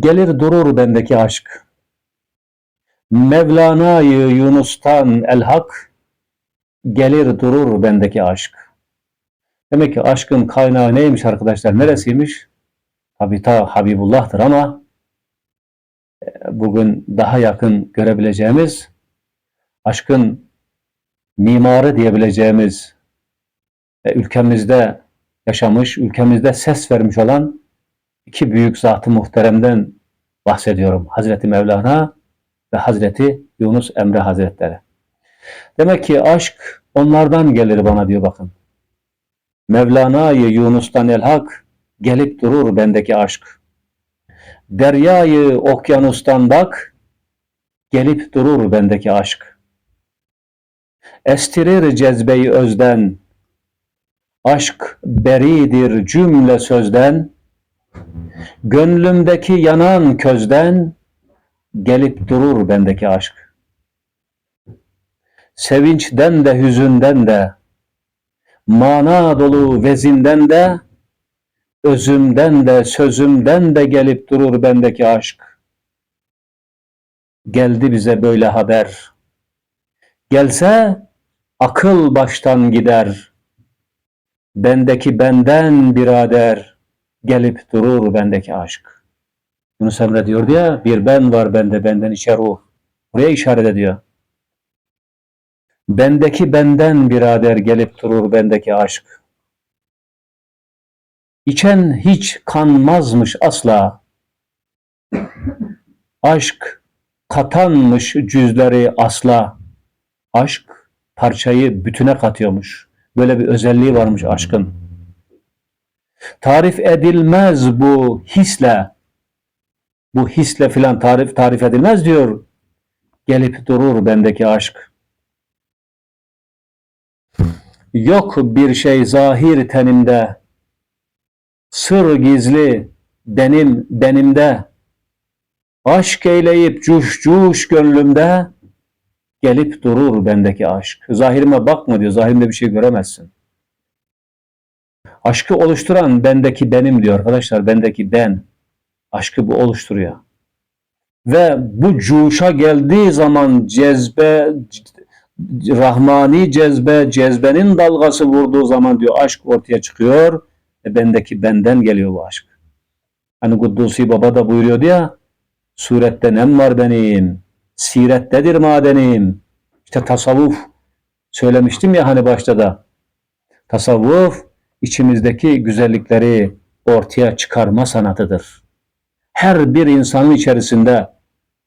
Gelir durur bendeki aşk. Mevlana'yı Yunus'tan el hak gelir durur bendeki aşk. Demek ki aşkın kaynağı neymiş arkadaşlar? Neresiymiş? Tabi ta Habibullah'tır ama e, bugün daha yakın görebileceğimiz aşkın mimarı diyebileceğimiz e, ülkemizde yaşamış, ülkemizde ses vermiş olan iki büyük zat-ı muhteremden bahsediyorum. Hazreti Mevlana ve Hazreti Yunus Emre Hazretleri. Demek ki aşk onlardan gelir bana diyor bakın. Mevlana'yı Yunus'tan el hak gelip durur bendeki aşk. Deryayı okyanustan bak gelip durur bendeki aşk. Estirir cezbeyi özden aşk beridir cümle sözden gönlümdeki yanan közden gelip durur bendeki aşk. Sevinçten de hüzünden de mana dolu vezinden de özümden de sözümden de gelip durur bendeki aşk. Geldi bize böyle haber. Gelse akıl baştan gider. Bendeki benden birader gelip durur bendeki aşk. Yunus Emre diyor ya bir ben var bende benden içe ruh. Buraya işaret ediyor. Bendeki benden birader gelip durur bendeki aşk. İçen hiç kanmazmış asla. Aşk katanmış cüzleri asla. Aşk parçayı bütüne katıyormuş. Böyle bir özelliği varmış aşkın. Tarif edilmez bu hisle. Bu hisle filan tarif tarif edilmez diyor. Gelip durur bendeki aşk. Yok bir şey zahir tenimde. Sır gizli benim benimde. Aşk eyleyip cuş cuş gönlümde. Gelip durur bendeki aşk. Zahirime bakma diyor. Zahirimde bir şey göremezsin. Aşkı oluşturan bendeki benim diyor arkadaşlar. Bendeki ben. Aşkı bu oluşturuyor. Ve bu cuşa geldiği zaman cezbe, rahmani cezbe, cezbenin dalgası vurduğu zaman diyor aşk ortaya çıkıyor. Ve bendeki benden geliyor bu aşk. Hani Kuddusi Baba da buyuruyordu ya, surette nem var benim, sirettedir madenim. İşte tasavvuf söylemiştim ya hani başta da. Tasavvuf içimizdeki güzellikleri ortaya çıkarma sanatıdır. Her bir insanın içerisinde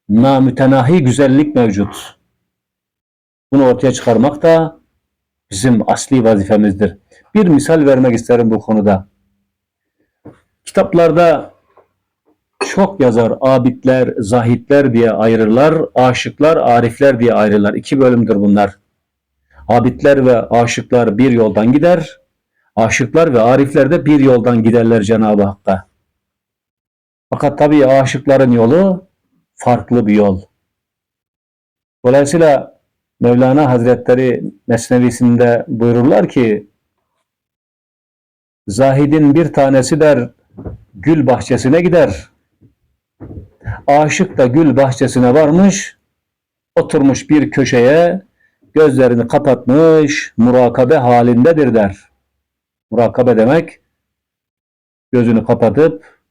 namütenahi güzellik mevcut. Bunu ortaya çıkarmak da bizim asli vazifemizdir. Bir misal vermek isterim bu konuda. Kitaplarda çok yazar, abidler, zahitler diye ayrırlar, aşıklar, arifler diye ayrırlar. İki bölümdür bunlar. Abidler ve aşıklar bir yoldan gider, aşıklar ve arifler de bir yoldan giderler Cenab-ı Hakk'a. Fakat tabii aşıkların yolu farklı bir yol. Dolayısıyla Mevlana Hazretleri Mesnevisinde buyururlar ki Zahidin bir tanesi der gül bahçesine gider. Aşık da gül bahçesine varmış, oturmuş bir köşeye, gözlerini kapatmış, murakabe halindedir der. Murakabe demek, gözünü kapatıp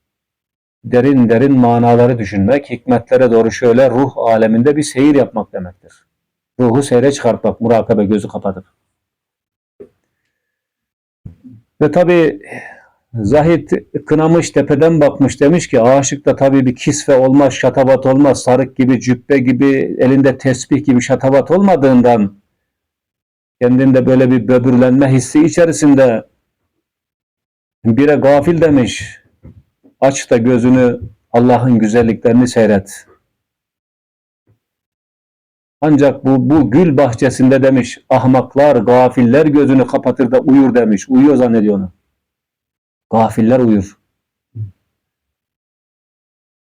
derin derin manaları düşünmek, hikmetlere doğru şöyle ruh aleminde bir seyir yapmak demektir. Ruhu seyre çıkartmak, murakabe gözü kapatıp. Ve tabi Zahid kınamış tepeden bakmış demiş ki aşık da tabii bir kisve olmaz, şatabat olmaz, sarık gibi, cübbe gibi, elinde tesbih gibi şatabat olmadığından kendinde böyle bir böbürlenme hissi içerisinde bire gafil demiş. Aç da gözünü Allah'ın güzelliklerini seyret. Ancak bu, bu gül bahçesinde demiş ahmaklar, gafiller gözünü kapatır da uyur demiş. Uyuyor zannediyor onu. Gafiller uyur.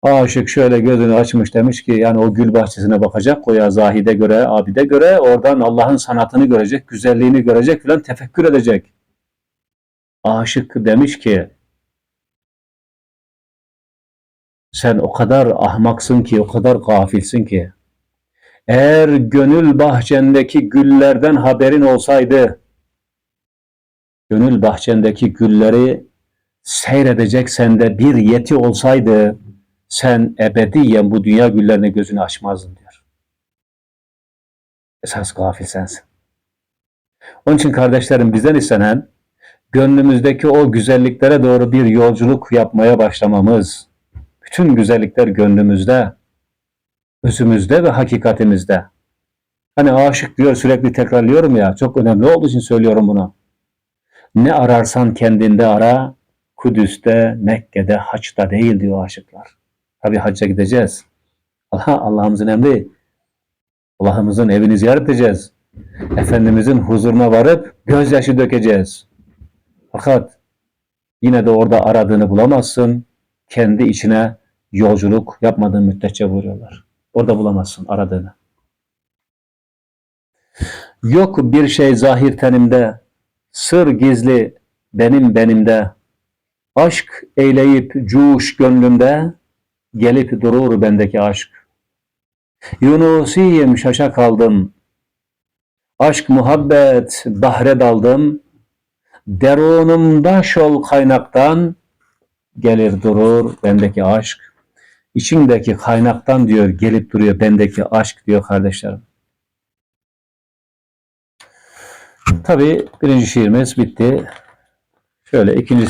Aşık şöyle gözünü açmış demiş ki yani o gül bahçesine bakacak o ya zahide göre, abide göre oradan Allah'ın sanatını görecek, güzelliğini görecek filan tefekkür edecek. Aşık demiş ki Sen o kadar ahmaksın ki, o kadar gafilsin ki. Eğer gönül bahçendeki güllerden haberin olsaydı, gönül bahçendeki gülleri seyredecek sende bir yeti olsaydı, sen ebediyen bu dünya güllerine gözünü açmazdın diyor. Esas gafil sensin. Onun için kardeşlerim bizden istenen, gönlümüzdeki o güzelliklere doğru bir yolculuk yapmaya başlamamız, bütün güzellikler gönlümüzde, özümüzde ve hakikatimizde. Hani aşık diyor sürekli tekrarlıyorum ya, çok önemli olduğu için söylüyorum bunu. Ne ararsan kendinde ara, Kudüs'te, Mekke'de, Haç'ta değil diyor aşıklar. Tabi hacca gideceğiz. Allah Allah'ımızın emri. Allah'ımızın evini ziyaret edeceğiz. Efendimizin huzuruna varıp gözyaşı dökeceğiz. Fakat yine de orada aradığını bulamazsın. Kendi içine yolculuk yapmadığın müddetçe buyuruyorlar. Orada bulamazsın aradığını. Yok bir şey zahir tenimde, sır gizli benim benimde. Aşk eyleyip cuş gönlümde, gelip durur bendeki aşk. Yunusiyim şaşa kaldım. Aşk muhabbet bahre daldım. Derunumda şol kaynaktan gelir durur bendeki aşk. İçindeki kaynaktan diyor gelip duruyor bendeki aşk diyor kardeşlerim. Tabii birinci şiirimiz bitti. Şöyle ikinci